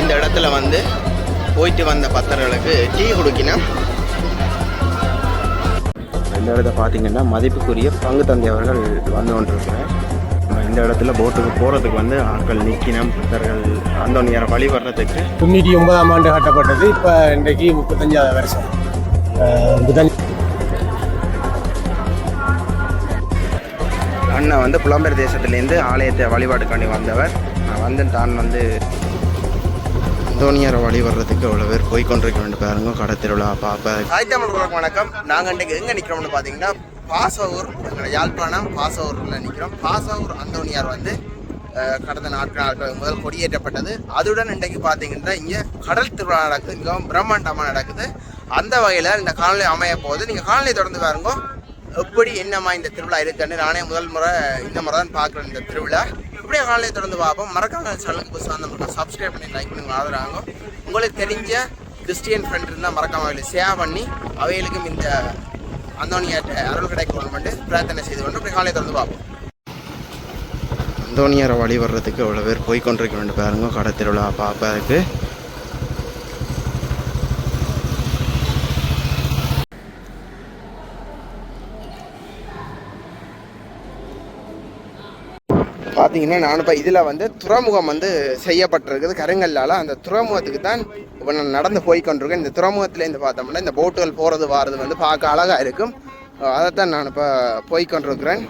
இந்த இடத்துல வந்து போயிட்டு வந்த பக்தர்களுக்கு டீ குடிக்கணும். இந்த இடத்த பார்த்தீங்கன்னா மதிப்புக்குரிய பங்கு தந்தை அவர்கள் வந்து கொண்டிருக்கிறேன் இந்த இடத்துல போட்டுக்கு போகிறதுக்கு வந்து ஆட்கள் நிற்கணும் பக்தர்கள் அந்தோனியாரை வழிபடுறதுக்கு தொண்ணூற்றி ஒன்பதாம் ஆண்டு கட்டப்பட்டது. இப்போ இன்றைக்கு முப்பத்தஞ்சாவது வருஷம். முப்பத்தஞ்சு அண்ணன் வந்து புலம்பெயர் தேசத்துலேருந்து ஆலயத்தை வழிபாட்டுக்காண்டி வந்தவர். நான் வந்து தான் வந்து அந்தோனியாரை வழிபடுறதுக்கு அவ்வளோ பேர் போய் கொண்டிருக்க வேண்டும் பாருங்க. கடை திருவிழா பார்ப்ப தாய் தமிழ் வணக்கம். நாங்கள் இன்றைக்கு எங்கே நிற்கிறோம்னு பார்த்தீங்கன்னா பாசவூர் எங்களை யாழ்ப்பாணம் பாசவூரில் நிற்கிறோம் பாசவூர் அந்தோனியார் வந்து கடந்த நாட்கள் நாட்கள் முதல் கொடியேற்றப்பட்டது. அதுடன் இன்றைக்கு பார்த்தீங்கன்னா இங்கே கடல் திருவிழா நடக்குது. மிகவும் பிரம்மாண்டமாக நடக்குது. அந்த வகையில் இந்த காணொலி அமைய போகுது. நீங்கள் காணொலி தொடர்ந்து பாருங்க. எப்படி என்னம்மா இந்த திருவிழா இருக்குன்னு நானே முதல் முறை இந்த முறை தான் பார்க்குறேன் இந்த திருவிழா. இப்படியே காலையை தொடர்ந்து பார்ப்போம். மறக்காம சேனலுக்கு புதுசாக அந்த மட்டும் சப்ஸ்கிரைப் பண்ணி லைக் பண்ணி ஆதரவாங்க. உங்களுக்கு தெரிஞ்ச கிறிஸ்டியன் ஃப்ரெண்ட் இருந்தால் மறக்காம அவர்களை ஷேர் பண்ணி அவைகளுக்கும் இந்த அந்தோனியாட்ட அருள் கிடைக்கணும்னு பிரார்த்தனை செய்து கொண்டு இப்படி காலையை திறந்து பார்ப்போம். அந்தோனியாரை வர்றதுக்கு எவ்வளோ பேர் போய்கொண்டிருக்க வேண்டும் பாருங்க கடை திருவிழா பார்த்தீங்கன்னா நான் இப்போ இதில் வந்து துறைமுகம் வந்து செய்யப்பட்டிருக்குது. கருங்கல்லால் அந்த துறைமுகத்துக்கு தான் இப்போ நான் நடந்து போய் கொண்டிருக்கேன் இந்த துறைமுகத்துலேருந்து பார்த்தோம்னா இந்த போட்டுகள் போகிறது வாரது வந்து பார்க்க அழகாக இருக்கும். அதைத்தான் நான் இப்போ போய் கொண்டிருக்கிறேன்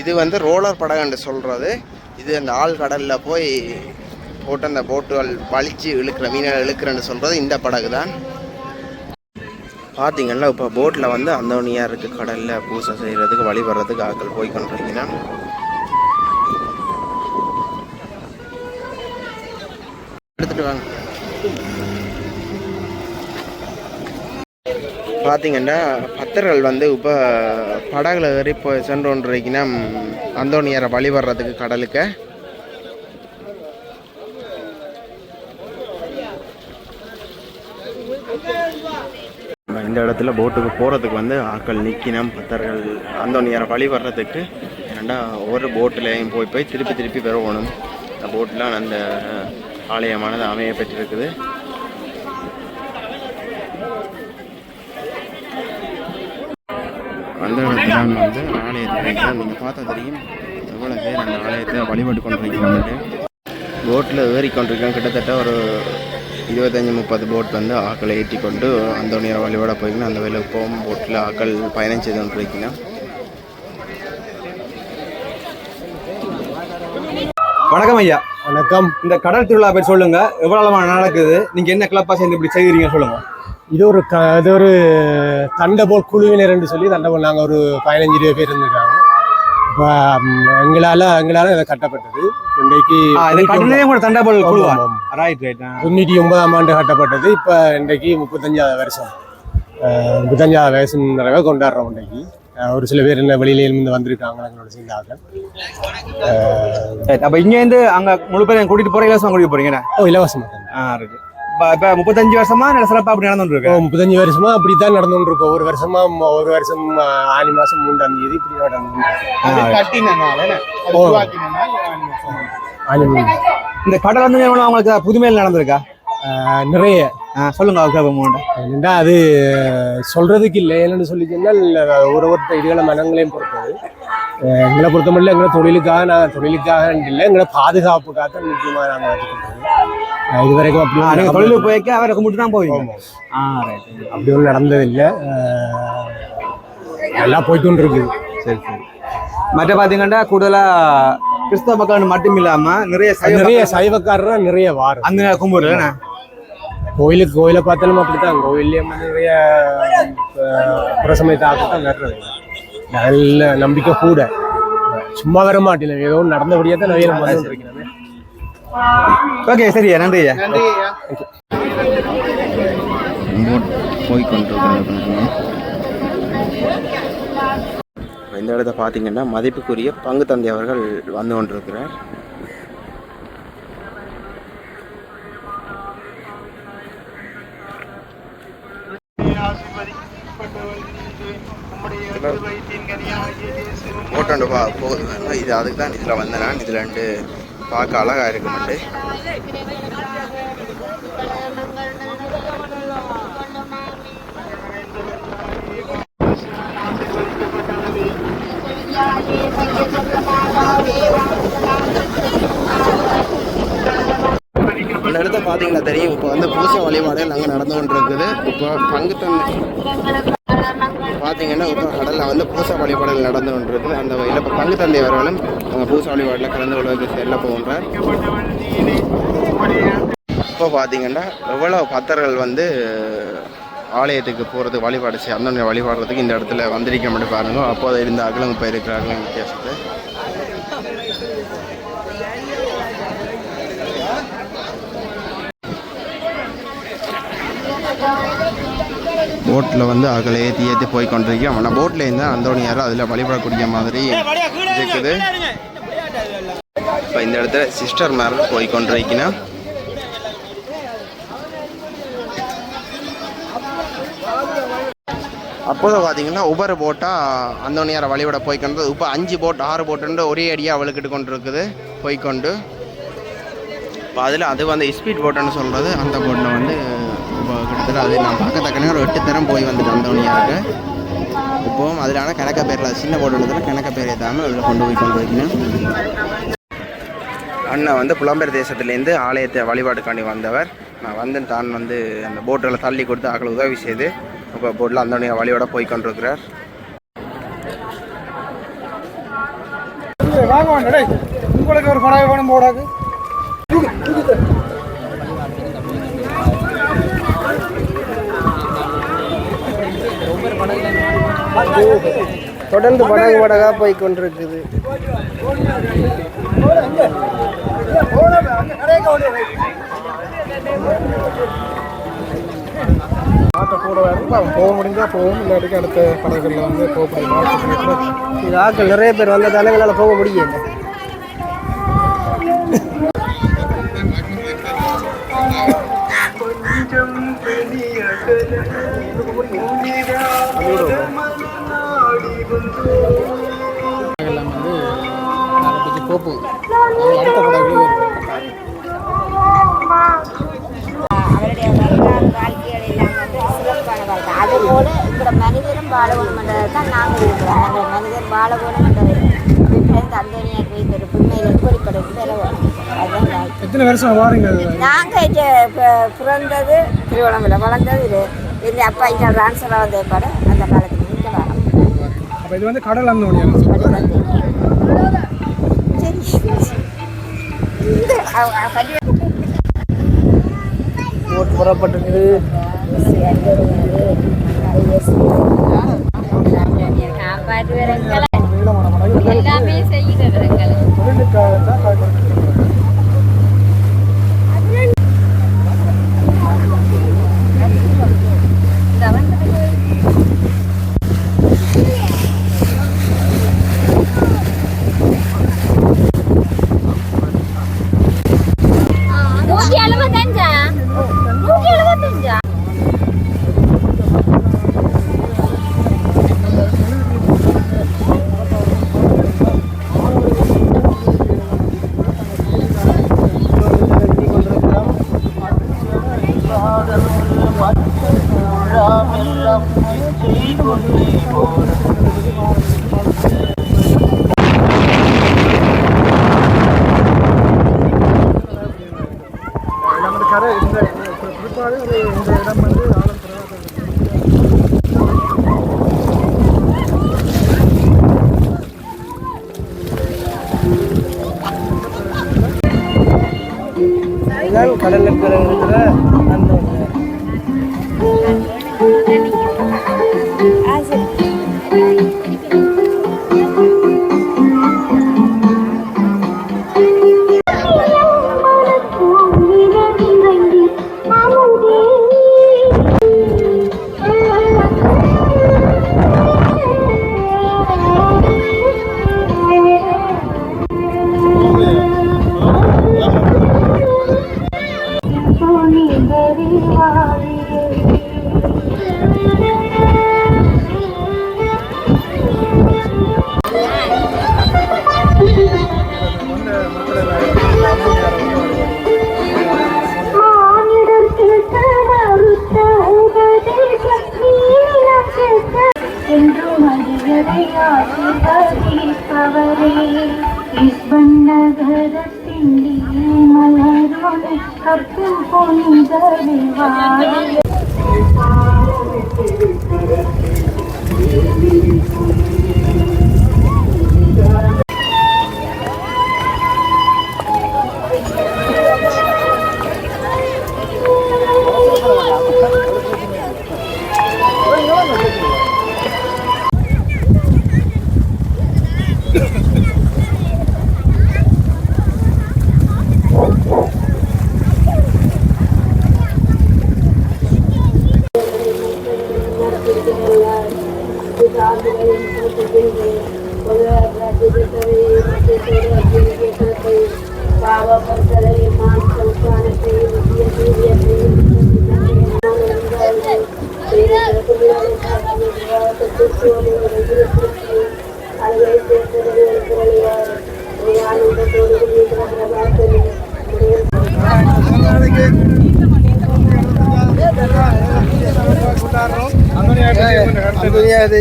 இது வந்து ரோலர் படகுன்னு சொல்கிறது இது அந்த ஆழ்கடலில் போய் போட்டு அந்த போட்டுகள் வலிச்சு இழுக்கிற மீனை இழுக்கிறேன்னு சொல்கிறது இந்த படகு தான் பார்த்தீங்கன்னா இப்போ போட்டில் வந்து அந்தோனியாக இருக்குது கடலில் பூசை செய்கிறதுக்கு வழிபடுறதுக்கு ஆட்கள் போய் கொண்டிருக்கீங்கன்னா எடுத்துகிட்டு வாங்க. பார்த்தீங்கன்னா பத்தர்கள் வந்து இப்போ படகுல ஏறி இப்போ சென்று கொண்டிருக்கீங்கன்னா அந்தோனியாரை வழிபடுறதுக்கு கடலுக்கு. இந்த இடத்துல போட்டுக்கு போகிறதுக்கு வந்து ஆக்கள் நிற்கினம் பத்தர்கள் அந்தோனியாரை வழிபடுறதுக்கு. ஏன்னா ஒவ்வொரு போட்டிலையும் போய் போய் திருப்பி திருப்பி பெறணும் இந்த போட்டில் அந்த ஆலயமானது அமைய பெற்றிருக்குது. அந்த இடத்துல வந்து ஆலயத்தை நீங்கள் பார்த்தா தெரியும். எவ்வளோ பேர் அந்த ஆலயத்தை வழிபட்டு கொண்டிருக்கிறாங்க. போட்டில் ஏறி கொண்டிருக்கோம் கிட்டத்தட்ட ஒரு இருபத்தஞ்சி முப்பது போட் வந்து ஆக்களை ஏற்றி கொண்டு அந்தோனியார் வழிபட போய்க்கணும் அந்த வேலைக்கு போகும் போட்டில் ஆக்கள் பயணம் செய்து கொண்டிருக்கணும் வணக்கம் ஐயா. வணக்கம். இந்த கடல் திருவிழா பேர் சொல்லுங்க. எவ்வளவு நடக்குது? நீங்க என்ன கிளப்பா சேர்ந்து இப்படி செய்கிறீங்க சொல்லுங்க. இது ஒரு க இது ஒரு தண்டபோல் குழுவினர் என்று சொல்லி தண்டபோல் நாங்கள் ஒரு பதினஞ்சு இருபது பேர் இருந்திருக்காங்க. இப்போ எங்களால் எங்களால் இதை கட்டப்பட்டது. இன்றைக்கு தண்டாபல் தொண்ணூற்றி ஒன்பதாம் ஆண்டு கட்டப்பட்டது. இப்போ இன்றைக்கு முப்பத்தஞ்சாவது வருஷம். முப்பத்தஞ்சாவது வயசு கொண்டாடுறோம் இன்றைக்கு. ஒரு சில பேர் என்ன வெளியிலேருந்து வந்திருக்காங்க எங்களோட சேர்ந்தாங்க அப்ப இங்க இருந்து அங்க முழு பேரும் கூட்டிட்டு போற இலவசமா கூட்டிட்டு போறீங்க என்ன? ஓ இலவசமாக ஆ ரைட் இப்ப முப்பத்தஞ்சு வருஷமா நல்ல சிறப்பா அப்படி நடந்துட்டு இப்போ இருக்கு முப்பத்தஞ்சு வருஷமா அப்படித்தான் நடந்துட்டு இருக்கோம் ஒரு வருஷமா ஒரு வருஷம் ஆனி மாசம் மூன்றாம் தேதி இப்படி நடந்து. இந்த கடல் வந்து அவங்களுக்கு புதுமையில் நடந்திருக்கா? நிறைய. சொல்லுங்க அது சொல்றதுக்கு இல்லை என்னன்னு சொல்லி சொன்னால் ஒரு ஒருத்தர் இதுகளை மனங்களையும் பொறுத்தது. எங்களை பொறுத்த மட்டும் எங்களை தொழிலுக்காக நான் தொழிலுக்காக இல்லை எங்களை பாதுகாப்புக்காக தான் முக்கியமாக நாங்கள் வச்சுக்கிட்டோம் அஹ், இது வரைக்கும் அப்படி தொழிலுக்கு போய்க்க அவரை கும்பிட்டு தான் ரைட் அப்படி ஒன்றும் நடந்ததில்லை. நல்லா போயிட்டு இருக்குது. சரி சரி. மற்ற பாத்தீங்கன்னா கூடுதலா கிறிஸ்தவ மக்கள் மட்டும் இல்லாம நிறைய சைவ நிறைய சைவக்காரர் நிறைய வாரம் அந்த கும்பிடுறேன் கோயிலுக்கு கோயிலை பார்த்தாலும் அப்படித்தான். கோயில்லையும் நிறைய அஹ், புறசமயத்தை ஆக்கத்தான் வர்றது. நல்ல நம்பிக்கை கூட. சும்மா வர மாட்டேன். ஏதோ ஒண்ணு நடந்தபடியே தான் நவீனம் வந்து ஓகே சரியா? நன்றி ஐயா. நன்றி போய் இந்த இடத்த பார்த்தீங்கன்னா மதிப்புக்குரிய பங்கு தந்தை அவர்கள் வந்து கொண்டிருக்கிறார். ஆசீர்வதிக்கப்பட்டவர் நீரே. உம்முடைய திருவயிற்றின் கனியாகிய இயேசுவும் பா போகுது இது அதுக்கு தான் இதில் வந்தேன் நான் இதில் ரெண்டு பார்க்க அழகாக இருக்குமெண்டு. இந்த இடத்த பார்த்தீங்கன்னா தெரியும். இப்போ வந்து பூச வழிபாடு அங்கே நடந்து கொண்டு இருக்குது இப்போ பங்கு தந்தை பார்த்தீங்கன்னா இப்போ கடலில் வந்து பூசா வழிபாடுகள் நடந்து கொண்டிருக்குது. அந்த வகையில் இப்போ பங்கு தந்தை அவர்களும் அவங்க பூசா வழிபாட்டில் கலந்து கொள்வதற்கு செல்ல போகின்றார். இப்போ பார்த்தீங்கன்னா எவ்வளோ பக்தர்கள் வந்து ஆலயத்துக்கு போகிறது வழிபாடு செய்ய அந்த வழிபாடுறதுக்கு இந்த இடத்துல வந்திருக்க மட்டும் பாருங்க. அப்போது இருந்த அகலம் இப்போ இருக்கிறார்கள் வித்தியாசத்தை. போட்டில் வந்து அகல ஏற்றி ஏற்றி போய் கொண்டிருக்கோம் ஆனால் போட்டில் இருந்தால் அந்தோணியாரும் அதில் வழிபடக்கூடிய மாதிரி இருக்குது. இப்போ இந்த இடத்துல சிஸ்டர் மேலே போய் கொண்டிருக்கணும் அப்போது பார்த்தீங்கன்னா ஒவ்வொரு போட்டாக அந்தோணியாரை வழிபட போய்க்கொண்டு இப்போ அஞ்சு போட் ஆறு போட்டுண்டு ஒரே அடியாக அவளுக்கிட்டு கொண்டு இருக்குது போய்க்கொண்டு இப்போ அதில் அது வந்து ஸ்பீட் போட்டுன்னு சொல்கிறது அந்த போட்டில் வந்து கிட்டத்தட்ட அது நான் பார்க்கத்தக்கனே ஒரு எட்டு தரம் போய் வந்துட்டு இருக்குது இப்போவும் அதில் ஆனால் கணக்க பேரில் சின்ன போட்டு கணக்க பேர் ஏற்றாமல் அதில் கொண்டு போய் கொண்டு வைக்கணும். அண்ணன் வந்து புலம்பெயர் தேசத்துலேருந்து ஆலயத்தை வழிபாடுக்காண்டி வந்தவர். நான் வந்து தான் வந்து அந்த போட்டில் தள்ளி கொடுத்து ஆக்களை உதவி செய்து இப்போ போட்டில் அந்த வழியோட போய் கொண்டிருக்கிறார். வாங்க வாங்க உங்களுக்கு ஒரு படம் வேணும் போடாது தொடர்ந்து படகு படகா போய் கொண்டிருக்குது போக முடிஞ்சால் போகும் இல்லாட்டிக்கு அடுத்த படகுகளில் வந்து போக முடியும் இது ஆட்கள் நிறைய பேர் வந்ததால எங்களால் போக முடியல. கொஞ்சம் பெரிய தான் நாங்கள் இருக்கிறோம். நாங்கள் மனிதர் வாழ வேணுமென்றது பிறந்த அந்தோனியார் வைத்த ஒரு புண்மையில் வெளிப்படும் பெற வேணும் அதுதான் எத்தனை வருஷம் வாருங்க நாங்கள் பிறந்தது திருவண்ணாமலை வளர்ந்தது இது அப்பா இங்கே ட்ரான்ஸ்ஃபர் வந்த படம் அந்த காலத்தில் இங்கே வரோம் அப்போ இது வந்து கடல் சரி போட்டு புறப்பட்டு எல்லாமே செய்கிறவர்கள் தொழிலுக்காக Gracias.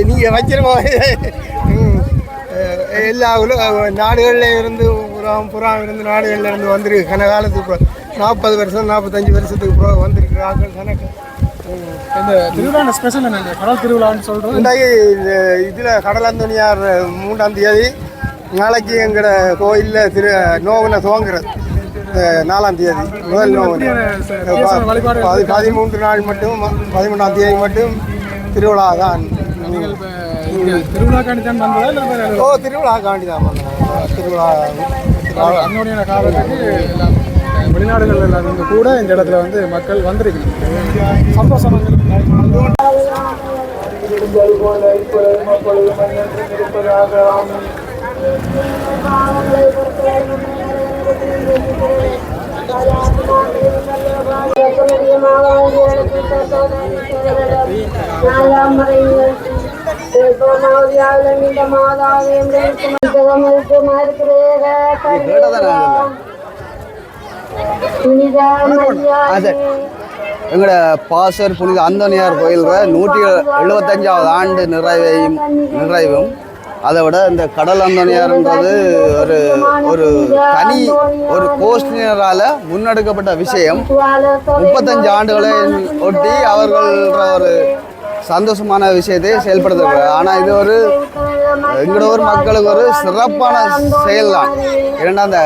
நீங்கள் வச்சிருமோ எல்லா உல- நாடுகளில் இருந்து புறம் புறம் இருந்து நாடுகளில் இருந்து வந்திருக்கு. கன காலத்துக்கு நாற்பது வருஷம் நாற்பத்தஞ்சு வருஷத்துக்கு வந்திருக்கு ஆக்கள் கணக்கு இந்த திருவிழா ஸ்பெஷல் என்ன கடல் திருவிழான்னு சொல்கிறோம் இன்றைக்கு இதில் கடலந்தனியார் மூன்றாம் தேதி நாளைக்கு எங்களோட கோயிலில் திரு நோவினை துவங்குறது. நாலாம் தேதி முதல் நோவினை. பதி- பதிமூன்று நாள் மட்டும் பதிமூன்றாம் தேதி மட்டும் திருவிழா தான். திருவிழாக்காண்டி தான் வந்ததா ஓ திருவிழா காண்டி தான் பண்ணோம். திருவிழா அன்னோடைய காலத்துக்கு எல்லாம் அஹ், வெளிநாடுகளில் இருந்து கூட இந்த இடத்துல வந்து மக்கள் வந்திருக்காங்க சந்தோஷம் அது எங்களோட பாசர் புனித அந்தோனியார் கோயிலில் நூற்றி எழுபத்தஞ்சாவது ஆண்டு நிறைவையும் நிறைவும். அதை விட இந்த கடல் அந்தோனியார்ன்றது ஒரு ஒரு தனி ஒரு கோஷ்டினரால் முன்னெடுக்கப்பட்ட விஷயம். முப்பத்தஞ்சு ஆண்டுகளை ஒட்டி அவர்கள்ன்ற ஒரு சந்தோஷமான விஷயத்தை செயல்படுத்துகிறார் ஆனால் இது ஒரு எங்களோட ஒரு மக்களுக்கு ஒரு சிறப்பான செயல் தான் ஏன்னா அந்த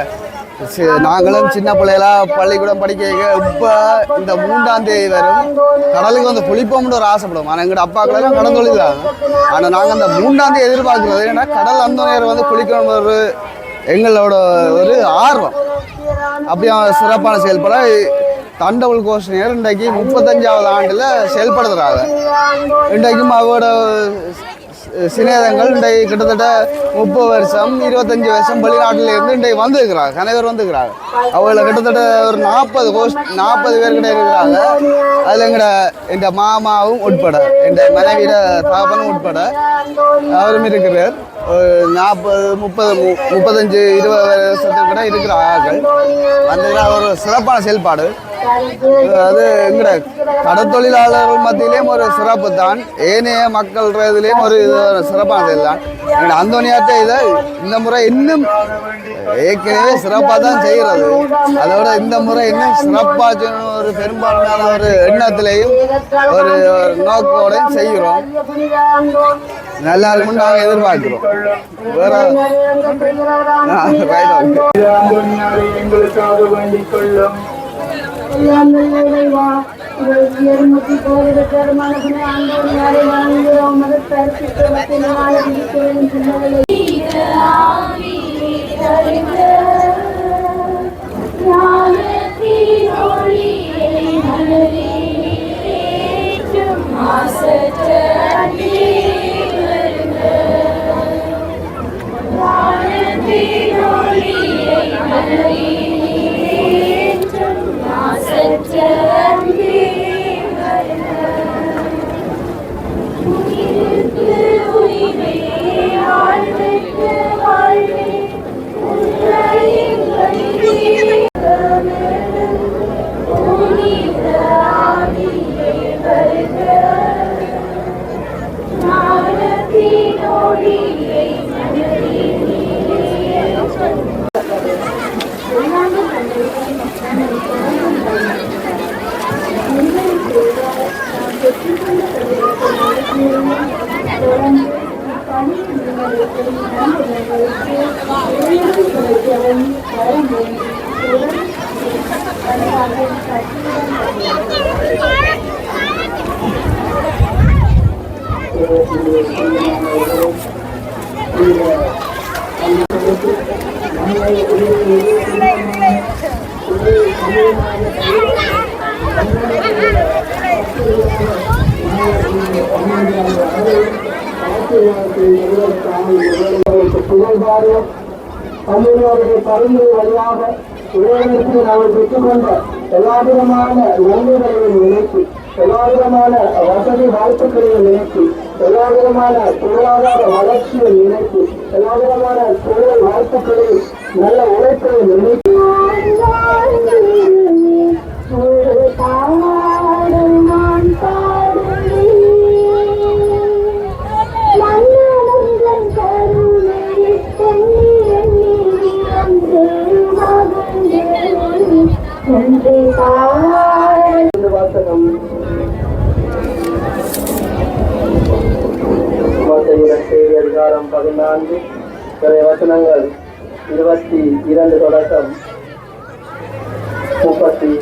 நாங்களும் சின்ன பிள்ளைகளா பள்ளிக்கூடம் படிக்க இப்போ இந்த மூன்றாம் தேதி வரும். கடலுக்கு வந்து குளிப்போம்னு ஒரு ஆசைப்படும் ஆனால் எங்களோட அப்பாக்களெல்லாம் கடல் தொழிலாங்க ஆனால் நாங்கள் அந்த மூன்றாம் தேதி எதிர்பார்க்குறது ஏன்னா கடல் அந்த நேரம் வந்து குளிக்கணும் ஒரு எங்களோட ஒரு ஆர்வம். அப்படியே சிறப்பான செயல்பட தண்டவுள் கோஷனியர் இன்றைக்கு முப்பத்தஞ்சாவது ஆண்டில் செயல்படுத்துகிறாங்க இன்றைக்கும் அவரோட சிநேதங்கள் இன்றைக்கு கிட்டத்தட்ட முப்பது வருஷம் இருபத்தஞ்சி வருஷம் வெளிநாட்டில் இருந்து இன்றைக்கு வந்துருக்கிறாங்க கணவர் வந்துருக்கிறாங்க அவங்கள கிட்டத்தட்ட ஒரு நாற்பது கோஷ் நாற்பது பேர் கிட்ட இருக்கிறாங்க. அதில் எங்கட என் மாமாவும் உட்பட என் மனைவியோட தாப்பனும் உட்பட அவரும் இருக்கிறார். ஒரு நாற்பது முப்பது மு- முப்பத்தஞ்சு இருபது வருஷத்துக்கு கூட இருக்கிற ஆட்கள் வந்துக்கிற ஒரு சிறப்பான செயல்பாடு. அது எங்கட? கடத்தொழிலாளர்கள் மத்தியிலேயும் ஒரு சிறப்பு தான். ஏனைய மக்கள் இதுலேயும் ஒரு இது ஒரு சிறப்பான செயல் தான். எங்கட அந்தோனியாட்ட இதை இந்த முறை இன்னும் ஏற்கனவே சிறப்பாக தான் செய்கிறது. அதோட இந்த முறை இன்னும் சிறப்பாக ஒரு பெரும்பான்மையான ஒரு எண்ணத்திலையும் ஒரு ஒரு நோக்கோடையும் செய்கிறோம். நல்லா இருக்கும்னு நாங்கள் எதிர்பார்க்கிறோம். வேற அறியாமல் இறைவா எருமத்தி போரிட பெருமானே ஆண்டவன் யாரை வணங்குகிறோம் மத பரிசுத்தவத்தின் சின்னவில்லை Thank you. winter. தமிழர்களுடைய பரிந்துரை வழியாக இறைவனுக்கு நாங்கள் பெற்றுக்கொண்ட எல்லா விதமான நன்மைகளையும் நினைத்து எல்லா விதமான வசதி வாய்ப்புகளையும் நினைத்து எல்லா விதமான பொருளாதார வளர்ச்சியை நினைத்து எல்லா விதமான தொழில் வாய்ப்புகளையும் நல்ல உழைப்பையும் நினைத்து அதிகாரம் பதினான்கு. வசனங்கள் இருபத்தி இரண்டு தொடக்கம் முப்பத்தி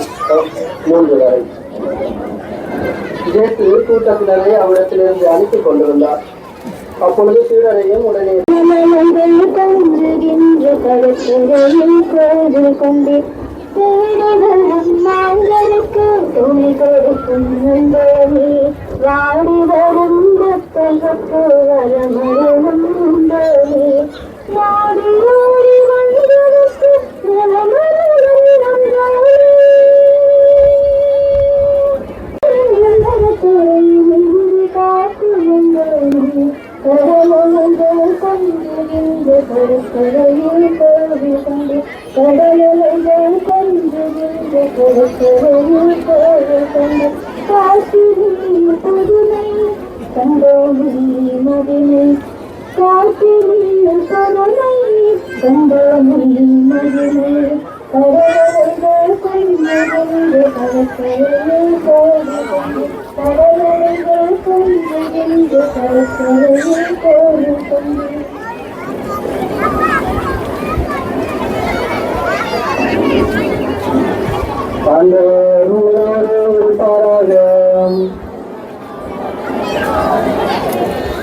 மூன்று வரை. இயேசு கூட்டத்தினரை அவரிடத்திலிருந்து அழைத்துக் கொண்டிருந்தார். அப்பொழுது சீடரையும் உடனே வாடி வரும் கடற்கரையில்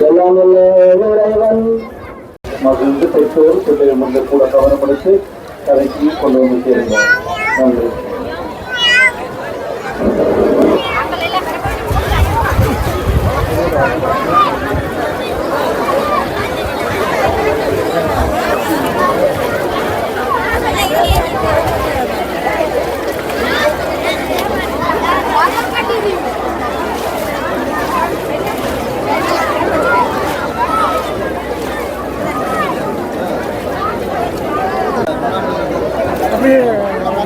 எல்லாம் வல்ல இறைவன் மகிழ்ந்து பெற்றோர் பிள்ளைகள் வந்து கூட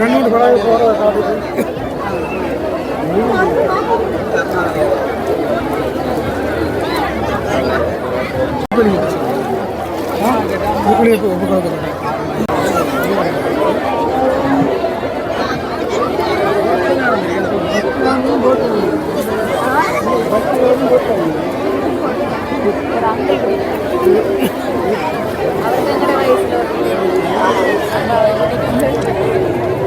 ಕಣ್ಣು അവർക്ക് എങ്ങനെ വയസ്സിലോ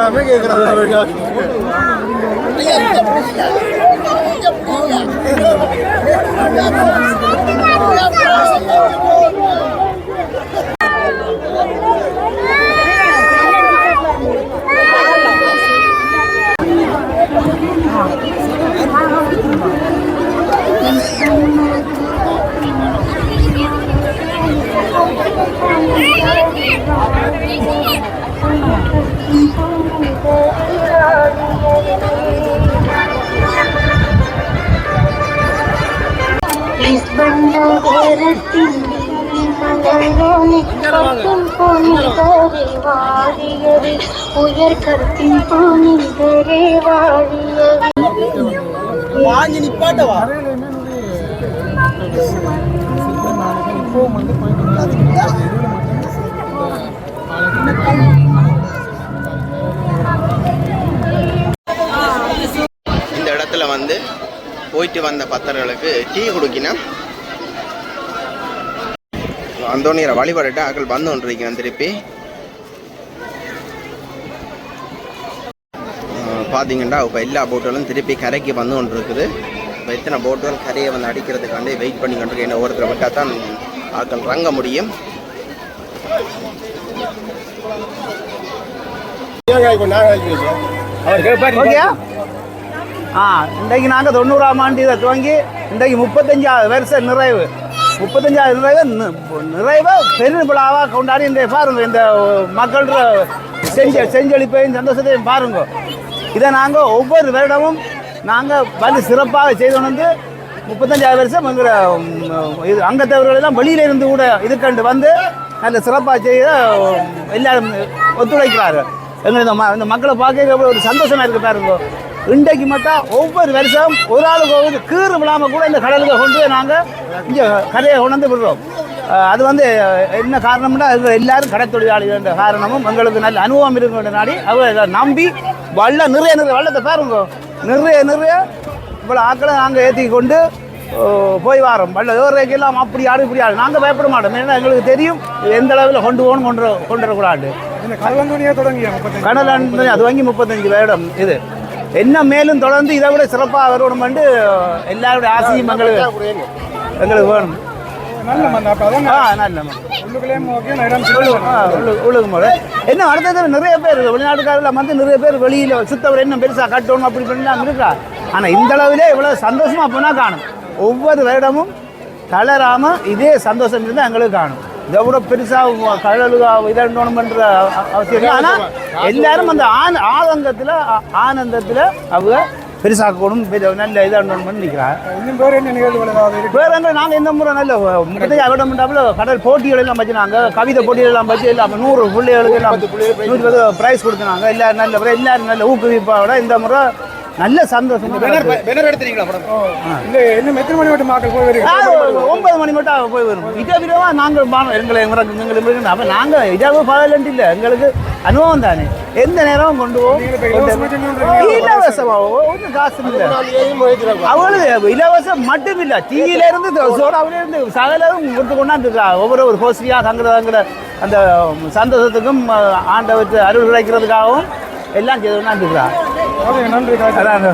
டிக்கெட் போடாம கேட்குறாங்க பண்டாரத்தின் மலரோனி വാഴിയത് ഉയർ കത്തിൻ പോനിതരെ വാഴിയത് വാങ്ങി നിപ്പാട്ടവാ അതിന്റെ போயிட்டு வந்த பக்தர்களுக்கு டீ குடிக்கணும் அந்தோனியரை வழிபட்டுட்டு ஆக்கள் வந்து கொண்டிருக்கிறேன் திருப்பி பார்த்தீங்கன்னா இப்போ எல்லா போட்டுகளும் திருப்பி கரைக்கு வந்து கொண்டு இருக்குது இப்போ எத்தனை போட்டுகள் கரையை வந்து அடிக்கிறதுக்காண்டி வெயிட் பண்ணி கொண்டிருக்கேன் இன்னும் ஒருத்தரை விட்டால் தான் ஆக்கள் ரங்க முடியும். அவர் கேட்பார் ஆ இன்றைக்கு நாங்கள் தொண்ணூறாம் ஆண்டு இதை துவங்கி இன்றைக்கு முப்பத்தஞ்சாவது வருஷம் நிறைவு. முப்பத்தஞ்சாவது நிறைவு நிறைவு பெருவிழாவாக கொண்டாடி இந்த பாருங்க இந்த மக்கள் செஞ்ச செஞ்சொழிப்பையும் சந்தோஷத்தையும் பாருங்க. இதை நாங்கள் ஒவ்வொரு வருடமும் நாங்கள் வந்து சிறப்பாக செய்து வந்து முப்பத்தஞ்சாவது வருஷம் எங்கிற இது அங்கத்தவர்கள் எல்லாம் வெளியில இருந்து கூட இதுக்கண்டு வந்து நல்ல சிறப்பாக செய்ய எல்லாரும் ஒத்துழைக்கிறார்கள். எங்களுக்கு இந்த ம- மக்களை பார்க்க ஒரு சந்தோஷமா இருக்கு பாருங்க. இன்றைக்கு மட்டும் ஒவ்வொரு வருஷம் ஒரு ஆளுக்கு ஒரு கீறு விழாமல் கூட இந்த கடலுக்கு கொண்டு போய் நாங்கள் இங்கே கரையை கொண்டு விடுறோம். அது வந்து என்ன காரணம்னா எல்லாரும் கடை தொழிலாளிகள் என்ற காரணமும் எங்களுக்கு நல்ல அனுபவம் இருக்கிற நாடி அவங்க நம்பி வல்ல நிறைய நிறைய வள்ளத்தை பாருங்க. நிறைய நிறைய இவ்வளோ ஆக்களை நாங்கள் ஏற்றி கொண்டு போய் வரோம். வல்ல எல்லாம் அப்படி ஆடு இப்படி ஆடு. நாங்கள் பயப்பட மாட்டோம். ஏன்னா எங்களுக்கு தெரியும் எந்த அளவில் கொண்டு போகணும் கொண்டு கொண்டு வரக்கூடாது. கடல் அது வாங்கி முப்பத்தஞ்சு வருடம் இது. என்ன மேலும் தொடர்ந்து இதை விட சிறப்பாக வரணும் என்று எல்லாருடைய ஆசையும் எங்களுக்கு எங்களுக்கு வேணும். என்ன அடுத்தது நிறைய பேர் வெளிநாட்டுக்காரில் வந்து நிறைய பேர் வெளியில் சுத்தவர் என்ன பெருசாக கட்டணும் அப்படி பண்ணலாம் இருக்கா? ஆனால் இந்த அளவிலே இவ்வளோ சந்தோஷமா போனால் காணும். ஒவ்வொரு வருடமும் தளராம இதே சந்தோஷம் இருந்தால் எங்களுக்கு காணும். இதை விட பெருசாக கடலுக்கு இதண்டணும்ன்ற அவசியம் இல்லை. ஆனால் எல்லாரும் அந்த ஆன ஆதங்கத்தில் ஆனந்தத்தில் அவங்க பெருசாக்கணும் நல்ல இதாண்டணும்னு நிற்கிறாங்க இன்னும் பேர் என்ன நிகழ்வுகள் வேற எங்க நாங்க இந்த முறை நல்ல முப்பத்தஞ்சு அகடமெண்டாப்புல கடல் போட்டிகள் எல்லாம் வச்சுனாங்க கவிதை போட்டிகள் எல்லாம் வச்சு எல்லாம் நூறு பிள்ளைகளுக்கு எல்லாம் பத்து பிரைஸ் கொடுத்தாங்க. எல்லாரும் நல்ல எல்லாரும் நல்ல ஊக்குவிப்பாவோட இந்த முறை நல்ல சந்தோஷம். ஒன்பது மணி மட்டும் போய் வரும் இதே விதமா நாங்கள் எங்களை எங்களுக்கு எங்களுக்கு அப்போ நாங்கள் இதாவே பகலண்ட் இல்லை. எங்களுக்கு அனுபவம் தானே. எந்த நேரமும் கொண்டு போவோம். இலவசமா ஒன்றும் காசு இல்லை. அவங்களுக்கு இலவசம் மட்டும் இல்ல. டீயில இருந்து சோடாவில இருந்து சகலம் கொடுத்து கொண்டாந்துருக்கா. ஒவ்வொரு ஒரு ஹோஸ்டியா தங்குற தங்குற அந்த சந்தோஷத்துக்கும் ஆண்டவற்று அருள் கிடைக்கிறதுக்காகவும் எல்லாம் செய்து கொண்டாந்துருக்கா நன்றி அதான்